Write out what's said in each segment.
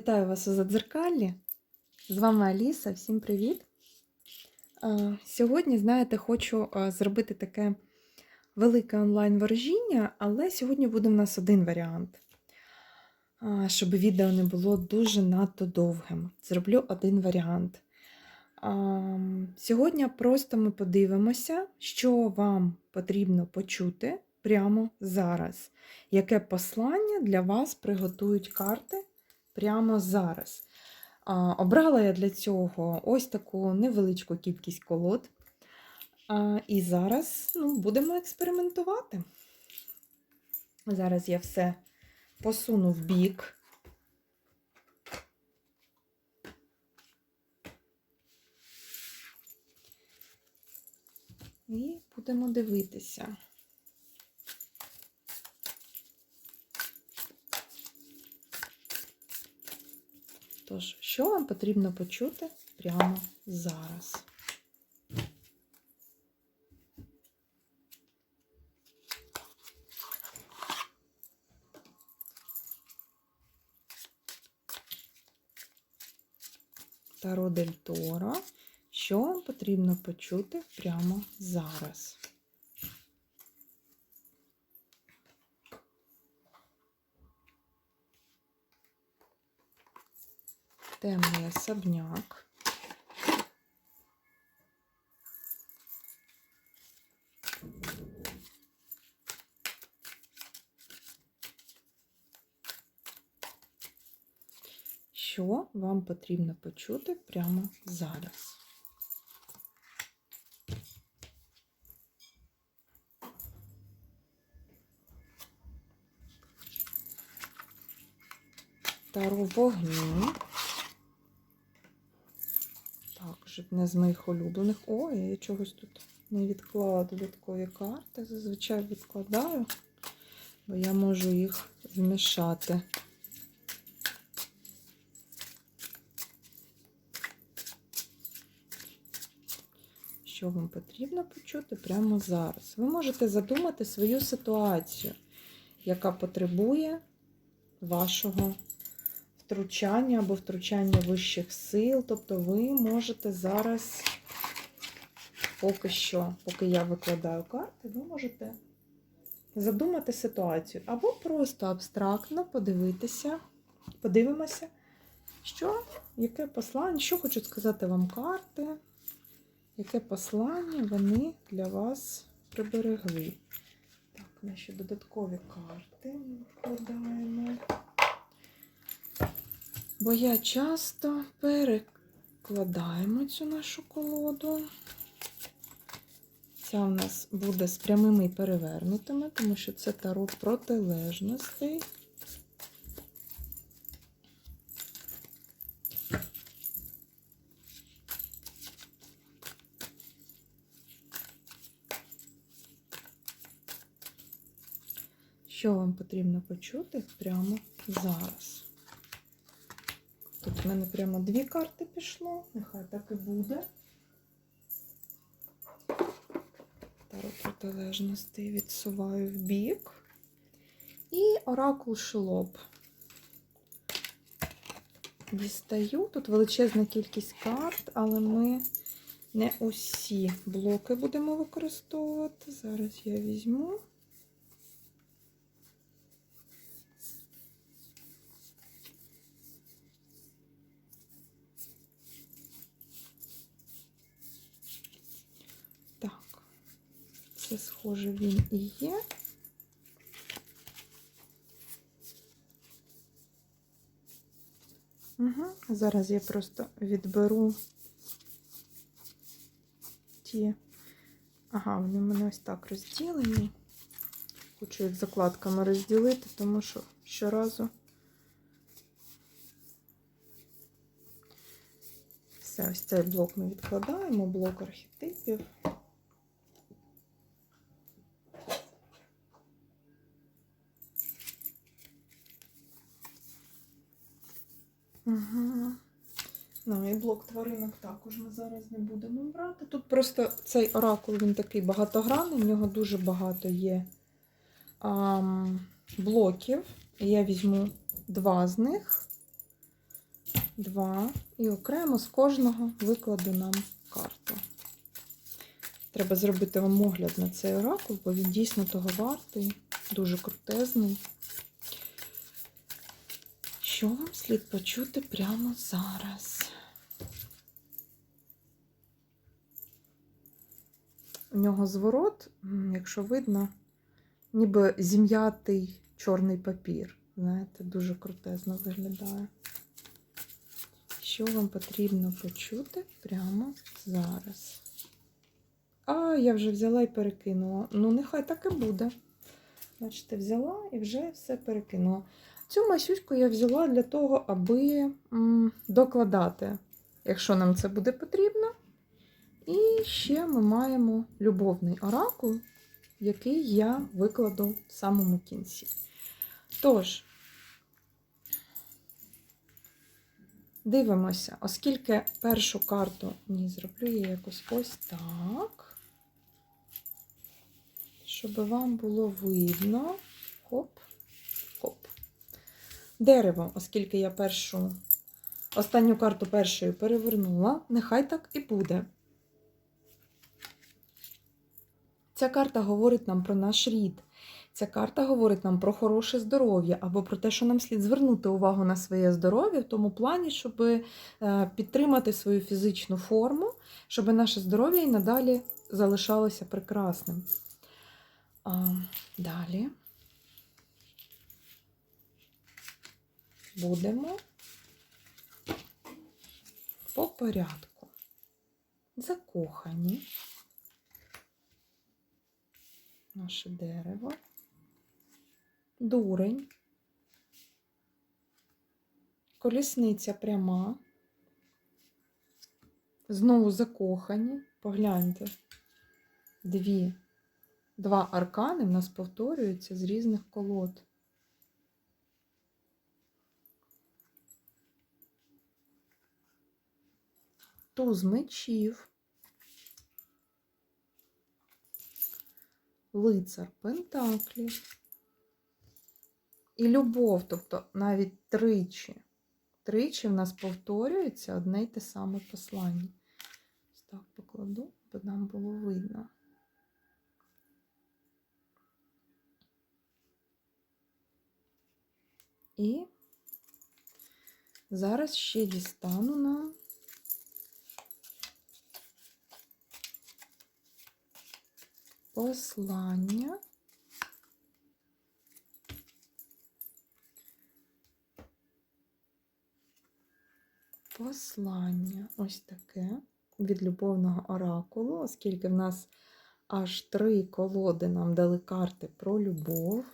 Вітаю вас у Задзеркаллі. З вами Аліса, всім привіт. Сьогодні, знаєте, хочу зробити таке велике онлайн-ворожіння, але сьогодні буде в нас один варіант, щоб відео не було дуже надто довгим. Зроблю один варіант. Сьогодні просто ми подивимося, що вам потрібно почути прямо зараз. Яке послання для вас приготують карти прямо зараз. Обрала я для цього ось таку невеличку кількість колод. І зараз ну, будемо експериментувати. Зараз я все посуну в бік. І будемо дивитися. Тож, що вам потрібно почути прямо зараз? Таро Дель Торо. Що вам потрібно почути прямо зараз? Темний особняк. Що вам потрібно почути прямо зараз? Таро вогню. Так, одне з моїх улюблених. Ой, я чогось тут не відклала додаткові карти. Зазвичай відкладаю, бо я можу їх змішати. Що вам потрібно почути прямо зараз? Ви можете задумати свою ситуацію, яка потребує вашого втручання або втручання вищих сил. Тобто ви можете зараз, поки що, поки я викладаю карти, ви можете задумати ситуацію. Або просто абстрактно подивитися, подивимося, що, яке послання, що хочуть сказати вам карти, яке послання вони для вас приберегли. Так, наші додаткові карти ми вкладаємо. Бо я часто перекладаємо цю нашу колоду. Ця в нас буде з прямими перевернутими, тому що це таро протилежностей. Що вам потрібно почути прямо зараз? Мене прямо дві карти пішло, нехай так і буде. Таро протилежностей відсуваю в бік. І оракул шелоп. Дістаю. Тут величезна кількість карт, але ми не усі блоки будемо використовувати. Зараз я візьму. Це схоже він і є. Угу. Зараз я просто відберу ті. Ага, вони в мене ось так розділені. Хочу їх закладками розділити, тому що щоразу все, ось цей блок ми відкладаємо, блок архетипів. Ага. Ну і блок тваринок також ми зараз не будемо брати. Тут просто цей оракул, він такий багатогранний, в нього дуже багато є а, блоків. Я візьму два з них. два. І окремо з кожного викладу нам карту. Треба зробити вам огляд на цей оракул, бо він дійсно того вартий, дуже крутезний. Що вам слід почути прямо зараз? У нього зворот, якщо видно, ніби зім'ятий чорний папір. Знаєте, дуже крутезно виглядає. Що вам потрібно почути прямо зараз? А, я вже взяла і перекинула. Ну, нехай так і буде. Бачите, взяла і вже все перекинула. Цю масюську я взяла для того, аби докладати, якщо нам це буде потрібно. І ще ми маємо любовний оракул, який я викладу в самому кінці. Тож, дивимося, оскільки першу карту ні, зроблю я якось ось так, щоб вам було видно. Хоп, хоп. Дерево, оскільки я першу, останню карту першою перевернула, нехай так і буде. Ця карта говорить нам про наш рід. Ця карта говорить нам про хороше здоров'я або про те, що нам слід звернути увагу на своє здоров'я в тому плані, щоб е, підтримати свою фізичну форму, щоб наше здоров'я і надалі залишалося прекрасним. Далі будемо по порядку. Закохані. Наше дерево. Дурень. Колісниця пряма. Знову закохані. Погляньте. Дві. Два аркани в нас повторюються з різних колод. Туз мечів. Лицар Пентаклів. І любов, тобто навіть тричі. Тричі в нас повторюється одне й те саме послання. Ось так покладу, бо нам було видно. І зараз ще дістану нам послання. Послання ось таке від любовного оракулу, оскільки в нас аж три колоди нам дали карти про любов.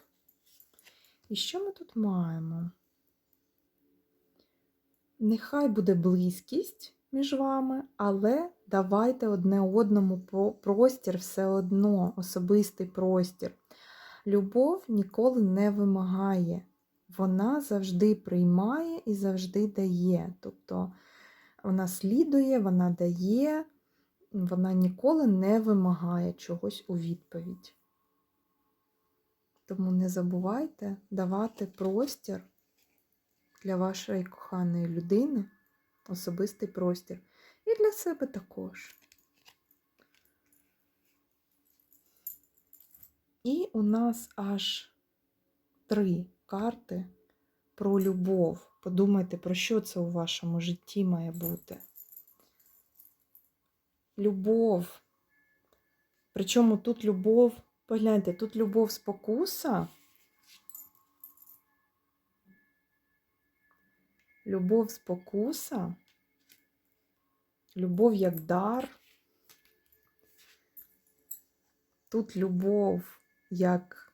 І що ми тут маємо? Нехай буде близькість між вами, але давайте одне одному простір все одно, особистий простір. Любов ніколи не вимагає. Вона завжди приймає і завжди дає. Тобто вона слідує, вона дає, вона ніколи не вимагає чогось у відповідь. Тому не забувайте давати простір для вашої коханої людини, особистий простір. І для себе також. І у нас аж три карти про любов. Подумайте, про що це у вашому житті має бути. Любов. Причому тут любов, погляньте, тут любов спокуса. Любов спокуса, любов як дар. Тут любов як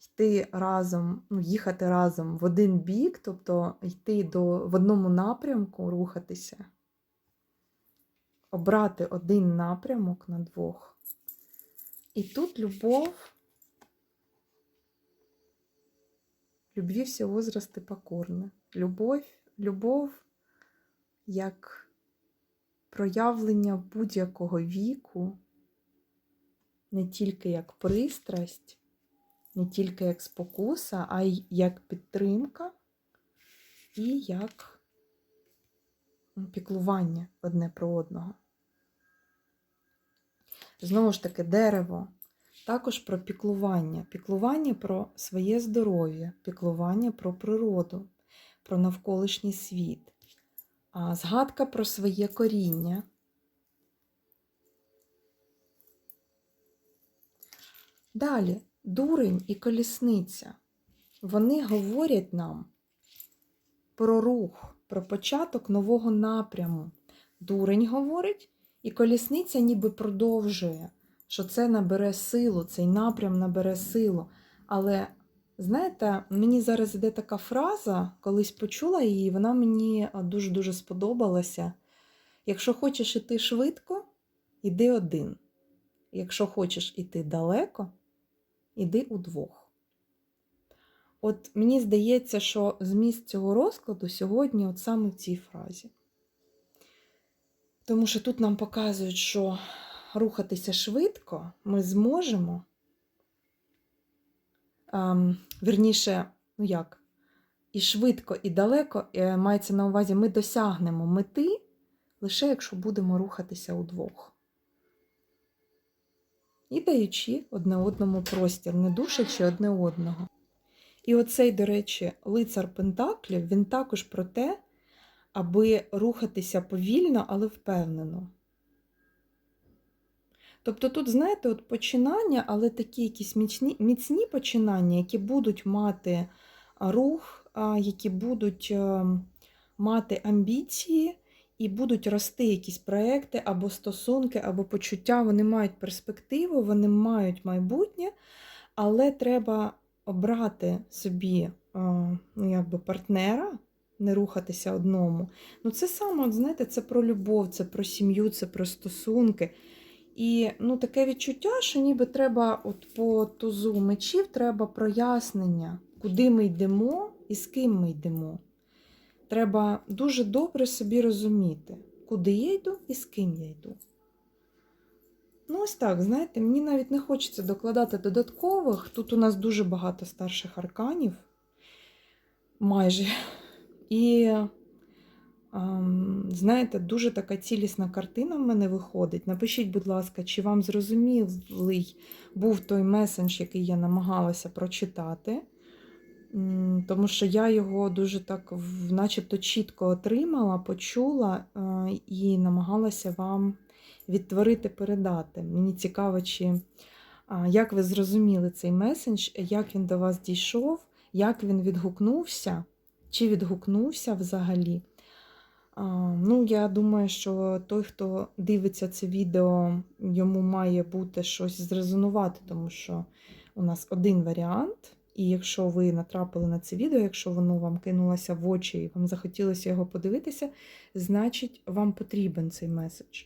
йти разом, ну, їхати разом в один бік, тобто йти до, в одному напрямку, рухатися, обрати один напрямок на двох. І тут любов, любві всі возрасти покорны. Любов, любов як проявлення будь-якого віку, не тільки як пристрасть, не тільки як спокуса, а й як підтримка і як піклування одне про одного. Знову ж таки, дерево. Також про піклування. Піклування про своє здоров'я, піклування про природу, про навколишній світ. Згадка про своє коріння. Далі, дурень і колісниця. Вони говорять нам про рух, про початок нового напряму. Дурень говорить, і колісниця ніби продовжує, що це набере силу, цей напрям набере силу. Але, знаєте, мені зараз іде така фраза, колись почула її, вона мені дуже-дуже сподобалася. Якщо хочеш іти швидко, іди один. Якщо хочеш іти далеко, іди удвох. От мені здається, що зміст цього розкладу сьогодні от саме в цій фразі. Тому що тут нам показують, що рухатися швидко ми зможемо, ем, вірніше, ну як, і швидко, і далеко е, мається на увазі, ми досягнемо мети лише якщо будемо рухатися удвох. І даючи одне одному простір, не душачи одне одного. І оцей, до речі, лицар Пентаклів, він також про те, аби рухатися повільно, але впевнено. Тобто тут, знаєте, от починання, але такі якісь міцні, міцні починання, які будуть мати рух, які будуть е, мати амбіції і будуть рости якісь проекти або стосунки, або почуття, вони мають перспективу, вони мають майбутнє, але треба обрати собі е, ну, якби партнера, не рухатися одному. Ну, це саме, от, знаєте, це про любов, це про сім'ю, це про стосунки. І ну, таке відчуття, що ніби треба от по тузу мечів треба прояснення, куди ми йдемо і з ким ми йдемо. Треба дуже добре собі розуміти, куди я йду і з ким я йду. Ну, ось так, знаєте, мені навіть не хочеться докладати додаткових. Тут у нас дуже багато старших арканів, майже. І, знаєте, дуже така цілісна картина в мене виходить. Напишіть, будь ласка, чи вам зрозумілий був той месендж, який я намагалася прочитати. Тому що я його дуже так, начебто, чітко отримала, почула е, і намагалася вам відтворити, передати. Мені цікаво, чи як ви зрозуміли цей месендж, як він до вас дійшов, як він відгукнувся, чи відгукнувся взагалі. Ну, я думаю, що той, хто дивиться це відео, йому має бути щось зрезонувати, тому що у нас один варіант. І якщо ви натрапили на це відео, якщо воно вам кинулося в очі і вам захотілося його подивитися, значить вам потрібен цей меседж.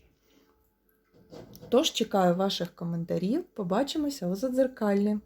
Тож чекаю ваших коментарів. Побачимося у задзеркаллі.